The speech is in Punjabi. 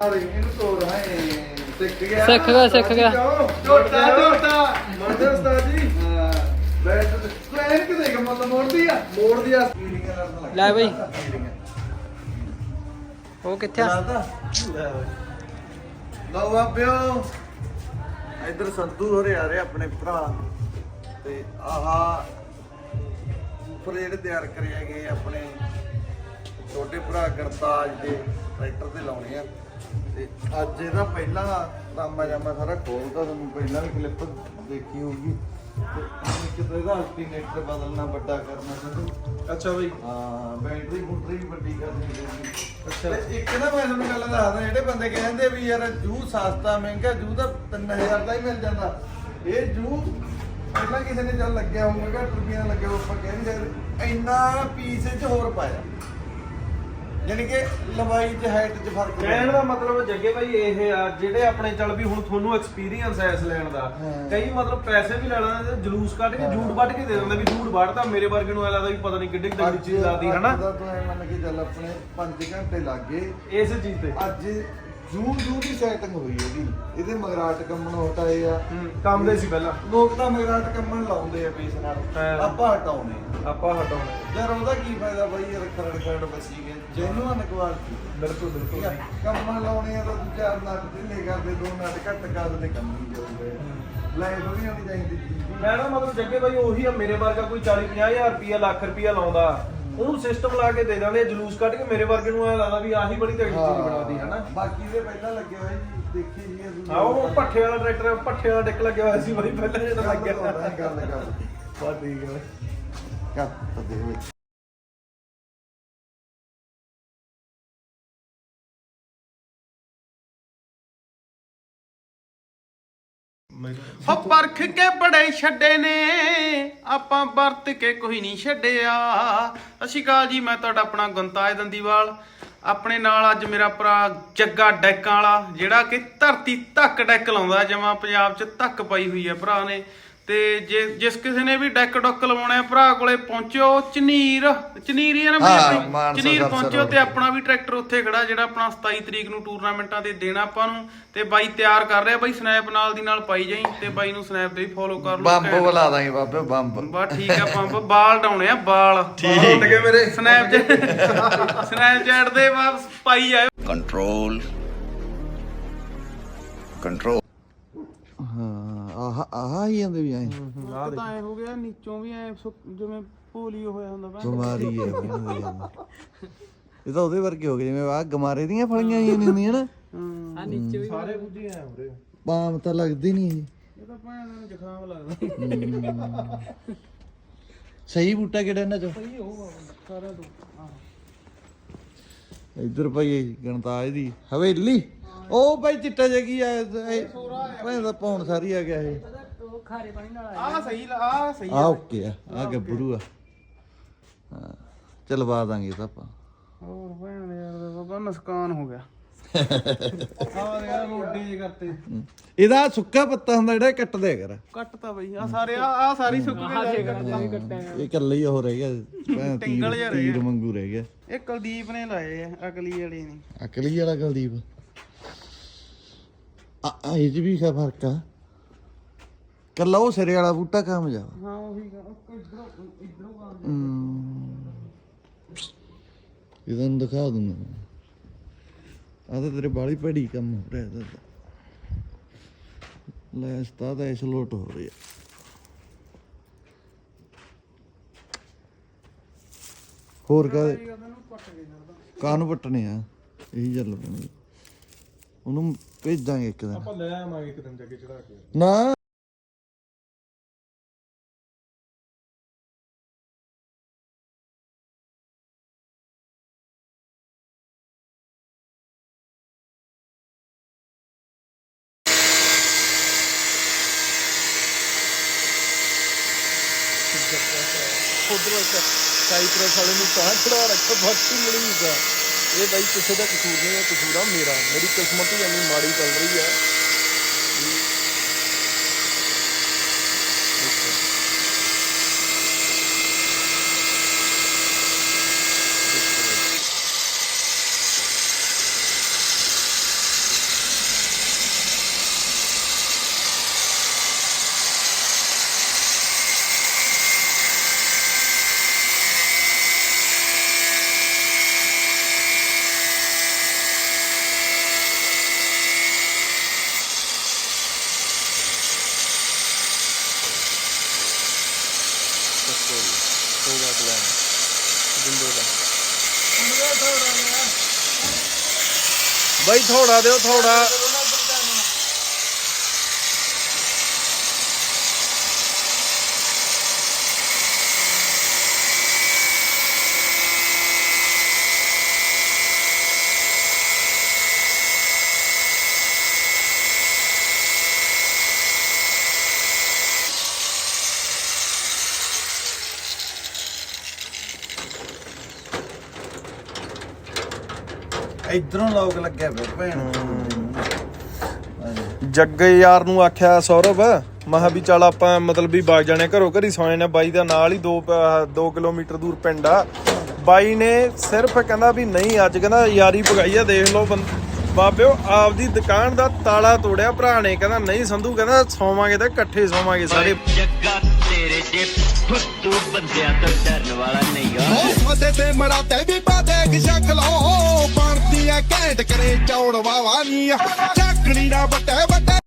ਇਹਨੂੰ ਤੋੜ ਹੈ ਸਿੱਖ ਗਿਆ। ਸਿੱਖ ਗਿਆ, ਸਿੱਖ ਗਿਆ। ਝੋਟਾ ਝੋਟਾ। ਮੰਨਦੇ ਉਸਤਾਦ ਜੀ। ਹਾਂ। ਬੈਠ ਤੂੰ ਐਨ ਕਿ ਦੇਖ ਮਤਲਬ ਮੋੜਦੀ ਆ? ਮੋੜਦੀ ਆ। ਲੈ ਬਈ। ਉਹ ਕਿੱਥੇ ਆ? ਚਲਾਤਾ ਲੈ ਬਈ। ਲਓ ਇੱਧਰ ਸੰਧੂ ਹੋਰੇ ਆ ਰਹੇ ਆਪਣੇ ਭਰਾ ਤੇ ਆਹਾ ਉੱਪਰ ਜਿਹੜੇ ਤਿਆਰ ਕਰੇ ਹੈਗੇ ਆਪਣੇ ਛੋਟੇ ਭਰਾ ਗਰਤਾਜ ਦੇ ਟਰੈਕਟਰ ਤੇ ਲਾਉਣੇ ਆ। ਤੇ ਅੱਜ ਇਹਦਾ ਪਹਿਲਾ ਰਾਮਾ ਜਾਮਾ ਸਾਰਾ ਖੋਲਦਾ ਤੁਹਾਨੂੰ ਪਹਿਲਾਂ ਵੀ ਕਲਿੱਪ ਦੇਖੀ ਹੋਊਗੀ। ਤੇ ਹੁਣ ਕਿਤੇ ਇਹਦਾ ਅਲਟਰਨੇਟਰ ਬਦਲਣਾ ਵੱਡਾ ਕਰਨਾ ਸੰਧੂ ਅੱਛਾ ਬਈ। ਹਾਂ ਬੈਟਰੀ ਬੂਟਰੀ ਵੀ ਵੱਡੀ ਕਰਨੀ ਪੈਂਦੀ ਅੱਛਾ। ਇੱਕ ਨਾ ਮੈਂ ਤੁਹਾਨੂੰ ਗੱਲ ਦੱਸਦਾ ਜਿਹੜੇ ਬੰਦੇ ਕਹਿੰਦੇ ਵੀ ਯਾਰ ਜੂ ਸਸਤਾ ਮਹਿੰਗਾ ਜੂ ਤਾਂ 3000 ਦਾ ਹੀ ਮਿਲ ਜਾਂਦਾ। ਇਹ ਜੂ ਪਹਿਲਾਂ ਕਿਸੇ ਨੇ ਚੱਲ ਲੱਗਿਆ ਹੋਊਗਾ ਘੱਟ ਰੁਪਈਆ ਲੱਗਿਆ ਹੋਊ, ਆਪਾਂ ਕਹਿ ਨਹੀਂ ਸਕਦੇ। ਇੰਨਾ ਪੀਸ ਚ ਹੋਰ ਪਾਇਆ। ਯਾਨੀ ਕਿ ਲੰਬਾਈ ਚ ਹਾਈਟ ਚ ਫ਼ਰਕ ਕਹਿਣ ਦਾ ਮਤਲਬ ਜੱਗੇ ਭਾਈ ਇਹ ਆ ਜਿਹੜੇ ਆਪਣੇ ਚੱਲ ਵੀ ਹੁਣ ਤੁਹਾਨੂੰ ਐਕਸਪੀਰੀਅੰਸ ਹੈ ਇਸ ਲੈਣ ਦਾ ਹਾਂ। ਕਈ ਮਤਲਬ ਪੈਸੇ ਵੀ ਲੈ ਲੈਂਦੇ ਤੇ ਜਲੂਸ ਕੱਢ ਕੇ ਜੂੜ ਵੱਢ ਕੇ ਦੇ ਦਿੰਦੇ ਵੀ ਜੂੜ ਵੱਢਦਾ ਮੇਰੇ ਵਰਗੇ ਨੂੰ ਐ ਲੱਗਦਾ ਵੀ ਪਤਾ ਨਹੀਂ ਕਿੱਡੀ ਕਿੱਡੀ ਚੀਜ਼ ਲਾਦੀ ਹਨਾ? ਅੱਜ ਦਾ ਤੂੰ ਐ ਮੰਨ ਕੇ ਚੱਲ ਆਪਣੇ 5 ਘੰਟੇ ਲੱਗ ਗਏ। ਇਸ ਚੀਜ਼ ਤੇ। ਅੱਜ ਜੂਨ ਜੂਨ ਦੀ ਸੈਟਿੰਗ ਹੋਈ ਇਹਦੀ ਇਹਦੇ ਮਗਰਾਟ ਕੰਮਣ ਹਟਾਏ ਆ। ਕੰਮ ਦੇ ਸੀ ਪਹਿਲਾਂ। ਲੋਕ ਤਾਂ ਮਗਰਾਟ ਕੰਮਣ ਲਾਉਂਦੇ ਆ ਪੀਸ ਨਾਲ। ਆਪਾਂ ਹਟਾਉਨੇ। ਆਪਾਂ ਹਟਾਉਣੇ ਯਾਰ ਉਹਦਾ ਕੀ ਫਾਇਦਾ ਬਾਈ ਯਾਰ ਖਰੜ ਖਰੜ ਬਸੀ ਗਏ ਜੈਨੂਅਨ ਕੁਆਲਿਟੀ ਬਿਲਕੁਲ ਆ? ਕੰਮਣ ਲਾਉਣੇ ਆ ਤਾਂ ਦੂ ਚਾਰ ਨਟ ਢਿੱਲੇ ਕਰਦੇ ਦੋ ਨਟ ਘੱਟ ਕਰ ਦੇ ਕੰਮ ਨਹੀਂ ਜਾਊਗਾ ਲੈ ਥੋੜੀ ਆਉਣੀ ਚਾਹੀਦੀ ਮੈਂ ਨਾ ਮਤਲਬ ਜੱਗੇ ਭਾਈ ਉਹੀ ਆ ਮੇਰੇ ਵਰਗਾ ਕੋਈ 40 50000 ਰੁਪਿਆ ਲੱਖ ਰੁਪਿਆ ਲਾਉਂਦਾ। ਉਹਨੂੰ ਸਿਸਟਮ ਲਾ ਕੇ ਦੇ ਆ, ਜਲੂਸ ਕੱਢ ਕੇ ਮੇਰੇ ਵਰਗੇ ਨੂੰ ਐ ਲੱਗਦਾ ਵੀ ਆਹੀ ਬੜੀ ਤਗੜੀ ਚੀਜ਼ ਬਣਾਦੀ ਹਨਾ? ਬਾਕੀ ਦੇ ਪਹਿਲਾਂ ਲੱਗੇ ਹੋਏ ਜੀ ਦੇਖੀ ਜੀ ਇਹ ਆਹ ਉਹ ਪੱਠੇ ਵਾਲਾ ਟਰੈਕਟਰ ਪੱਠੇ ਵਾਲਾ ਡਿੱਕ ਲੱਗਿਆ ਹੋਇਆ ਸੀ ਬਾਈ ਪਹਿਲਾਂ ਜਿਹੜਾ ਲੱਗਿਆ। ਗੱਲ ਗੱਲ। ਬਸ ਠੀਕ ਹੈ ਕੱਟ ਦੇ ਵਿੱਚ ਹੋ ਪਰਖ ਕੇ ਬੜੇ ਛੱਡੇ ਨੇ। ਆਪਾਂ ਵਰਤ ਕੇ ਕੋਈ ਨਹੀਂ ਛੱਡਿਆ। ਸਤਿ ਸ਼੍ਰੀ ਅਕਾਲ ਜੀ, ਮੈਂ ਤੁਹਾਡਾ ਆਪਣਾ ਗੁੰਤਾਜ ਦੰਦੀਵਾਲ। ਆਪਣੇ ਨਾਲ ਅੱਜ ਮੇਰਾ ਭਰਾ ਜੱਗਾ ਡੈਕਾਂ ਵਾਲਾ, ਜਿਹੜਾ ਕਿ ਧਰਤੀ ਧੱਕ ਡੈਕ ਲਾਉਂਦਾ, ਜਮਾ ਪੰਜਾਬ 'ਚ ਧੱਕ ਪਾਈ ਹੋਈ ਹੈ ਭਰਾ ਨੇ। ਤੇ ਜੇ ਜਿਸ ਕਿਸੇ ਨੇ ਵੀ ਡੈਕ ਡੁੱਕ ਲਵਾਉਣਾ ਹੈ ਭਰਾ ਕੋਲੇ ਪਹੁੰਚੋ ਚਨੀਰ ਚਨੀਰ ਹੀ ਹੈ ਨਾ ਬਈ ਹਾਂ, ਆਪਣੀ? ਮਾਨਸਾ ਚਨੀਰ ਸਰੋਵਰ। ਤੇ ਆਪਣਾ ਵੀ ਟਰੈਕਟਰ ਉੱਥੇ ਖੜਾ ਜਿਹੜਾ ਆਪਣਾ 27 ਤਰੀਕ ਨੂੰ ਟੂਰਨਾਮੈਂਟਾਂ ਤੇ ਦੇਣਾ ਆਪਾਂ ਨੂੰ ਤੇ ਬਾਈ ਤਿਆਰ ਕਰ ਰਿਹਾ ਬਾਈ ਸਨੈਪ ਨਾਲ ਦੀ ਨਾਲ ਪਾਈ ਜਾਈ ਤੇ ਬਾਈ ਨੂੰ ਸਨੈਪ ਤੇ ਵੀ ਫੋਲੋ ਕਰ ਲਓ ਬੰਬ ਘੈਂਟ। ਬੁਲਾ ਦਾਂਗੇ ਬਾਬੇ ਬੰਬ। ਬਸ ਠੀਕ ਆ ਪੰਪ ਬਾਲ ਡਾਉਣੇ ਆ ਬਾਲ। ਠੀਕ। ਹੈ ਮੇਰੇ। ਸਨੈਪ ਸਨੈਪਚੈਟ ਦੇ ਬਸ ਪਾਈ ਜਾਏ control control ਆਹ ਆਹ ਹੀ ਜਾਂਦੇ ਵੀ ਐ ਤਾਂ ਐ ਹੋ ਗਿਆ ਨੀਚੋਂ ਵੀ ਐ ਜਿਵੇਂ ਪੋਲੀਓ ਹੋਇਆ ਹੁੰਦਾ ਵਾ ਬਿਮਾਰੀ ਹੈ ਇਹਨਾਂ ਦੀ ਇਹ ਤਾਂ ਉਹਦੇ ਵਰਗੇ ਹੋ ਗਏ ਜਿਵੇਂ ਆਹ ਗਮਾਰੇ ਦੀਆਂ ਫਲੀਆਂ ਹੀ ਨਹੀਂ ਹੁੰਦੀਆਂ ਨਾ। ਆ ਨੀਚੇ ਵੀ ਸਾਰੇ ਬੁੱਝੇ ਆ ਉਰੇ। ਪਾਮ ਤਾਂ ਲੱਗਦੀ ਨਹੀਂ ਇਹ। ਇਹ ਤਾਂ ਭੈਣ ਨੂੰ ਜ਼ੁਕਾਮ ਲੱਗਦਾ। ਸਹੀ ਬੂਟਾ ਕਿਹੜਾ ਇਹਨਾਂ ਚੋਂ? ਸਾਰਿਆਂ ਤੋਂ। ਇੱਧਰ ਭਾਈ ਗਣਤਾਜ ਦੀ ਹਵੇਲੀ। ਉਹ ਭਾਈ ਚਿੱਟਾ ਜਿਹਾ ਕੀ ਆ ਭਾਈ ਦਾ ਪੌਣ ਸਾਰੀ ਆ ਗਿਆ ਇਹ। ਉਹ ਖਾਰੇ ਪਾਣੀ ਨਾਲ ਆ ਸਹੀ ਆ। ਸਹੀ ਆ ਓਕੇ ਆ ਆ ਗੱਭਰੂ ਆ। ਹਾਂ ਚਲਵਾ ਦਾਂਗੇ ਤਾਂ ਆਪਾਂ। ਹੋਰ ਭੈਣ ਯਾਰ ਦਾ ਬਾਬਾ ਨੁਕਸਾਨ ਹੋ ਗਿਆ। ਆ ਯਾਰ ਰੋਟੀ ਜੇ ਕਰਤੇ। ਇਹਦਾ ਸੁੱਕਾ ਪੱਤਾ ਹੁੰਦਾ ਜਿਹੜਾ ਕੱਟਦੇ ਕਰ ਕੱਟਤਾ ਬਈ ਆ ਸਾਰੇ ਆ ਆ ਸਾਰੀ ਸੁੱਕ ਗਏ ਇਹ ਇਕੱਲੇ ਹੀ ਉਹ ਰਹਿ ਗਿਆ। ਟਿੰਗਲ ਰਹਿ ਰਹਿ ਇਹ ਕੁਲਦੀਪ ਨੇ ਲਾਏ ਆ ਅਕਲੀ ਵਾਲੇ ਨੇ। ਅਕਲੀ ਵਾਲਾ ਕੁਲਦੀਪ? ਆ ਆ ਇਹ 'ਚ ਵੀ ਕਾ ਫ਼ਰਕ ਆ। ਕੱਲਾ ਉਹ ਸਿਰੇ ਵਾਲਾ ਬੂਟਾ ਕਾਮਯਾਬ। ਹਾਂ ਉਹੀ ਇਧਰੋਂ ਇਧਰੋਂ ਆ ਇਹਦਾ ਦਿਖਾ ਦੂੰਗਾ ਆ ਤਾਂ ਤੇਰੇ ਬਾਲੀ ਭੜੀ ਕੰਮ ਹੋ ਰਿਹਾ ਇਹਦਾ ਤਾਂ। ਲੈ ਉਸਤਾਦ ਤਾਂ ਇਸ ਲੋਟ ਹੋ ਰਹੀ ਆ। ਹੋਰ ਕਾ ਕਾਨੂੰ ਪੱਟਣੇ ਆ? ਇਹੀ ਚੱਲ ਪੈਣੀ ਉਹਨੂੰ ਭੇਜਾਂਗੇ ਇੱਕ ਦਿਨ। ਆਪਾਂ ਲੈ ਆਵਾਂਗੇ ਇੱਕ ਦਿਨ ਜੱਗੇ ਚੜਾ ਕੇ। ਨਾ। ਉਧਰੋਂ ਸਾਈਪਰਸ ਵਾਲੇ ਨੂੰ ਤਾਂ ਖੜਾ ਰੱਖ ਬਾਕੀ ਮਲੀਗਾ ਇਹ ਬਾਈ ਕਿਸੇ ਦਾ ਕਸੂਰ ਨਹੀਂ ਹੈ, ਕਸੂਰ ਆ ਮੇਰਾ। ਮੇਰੀ ਕਿਸਮਤ ਹੀ ਇੰਨੀ ਮਾੜੀ ਚੱਲ ਰਹੀ ਹੈ। ਬਈ ਥੋੜਾ ਦਿਓ ਥੋੜਾ। ਇਧਰੋਂ ਲੋਕ ਲੱਗਿਆ ਪਿਆ ਭੈਣ। ਜੱਗੇ ਯਾਰ ਨੂੰ ਆਖਿਆ ਸੌਰਵ ਮਹਾ ਵੀ ਚੱਲ ਆਪਾਂ ਮਤਲਬ ਵੀ ਬਾਗ ਜਾਣੇ ਘਰੋਂ ਘਰੀ ਸੌਏ ਨੇ ਬਾਈ ਦਾ ਨਾਲ ਹੀ 2 2 ਕਿਲੋਮੀਟਰ ਦੂਰ ਪਿੰਡ ਆ। ਬਾਈ ਨੇ ਸਿਰਫ ਕਹਿੰਦਾ ਵੀ ਨਹੀਂ ਅੱਜ ਕਹਿੰਦਾ ਯਾਰੀ ਪਗਾਈ ਆ ਦੇਖ ਲਓ ਬੰਦ- ਬਾਬਿਓ ਆਪਦੀ ਦੁਕਾਨ ਦਾ ਤਾਲਾ ਤੋੜਿਆ ਭਰਾ ਨੇ ਕਹਿੰਦਾ ਨਹੀਂ ਸੰਧੂ ਕਹਿੰਦਾ ਸੌਵਾਂਗੇ ਤਾਂ ਇਕੱਠੇ ਸੌਵਾਂਗੇ ਸਾਰੇ। ਜੱਗਾ ਤੇਰੇ ਜੇ ਫੁੱਟੂ ਬੰਦਿਆਂ ਤੋਂ ਡਰਨ ਵਾਲਾ ਨਹੀਂ ਗਾ ਮਦੇ ਤੇ ਮਰਾਤੇ ਵੀ ਬਾਦੇ ਕਿ ਸ਼ਕਲੋ ਬਣਦੀ ਐ ਘੈਂਟ ਕਰੇ ਚੌੜ ਵਾਵਾ ਨੀ ਚੱਕਣੀ ਨਾ ਬੱਟੇ ਬੱਟੇ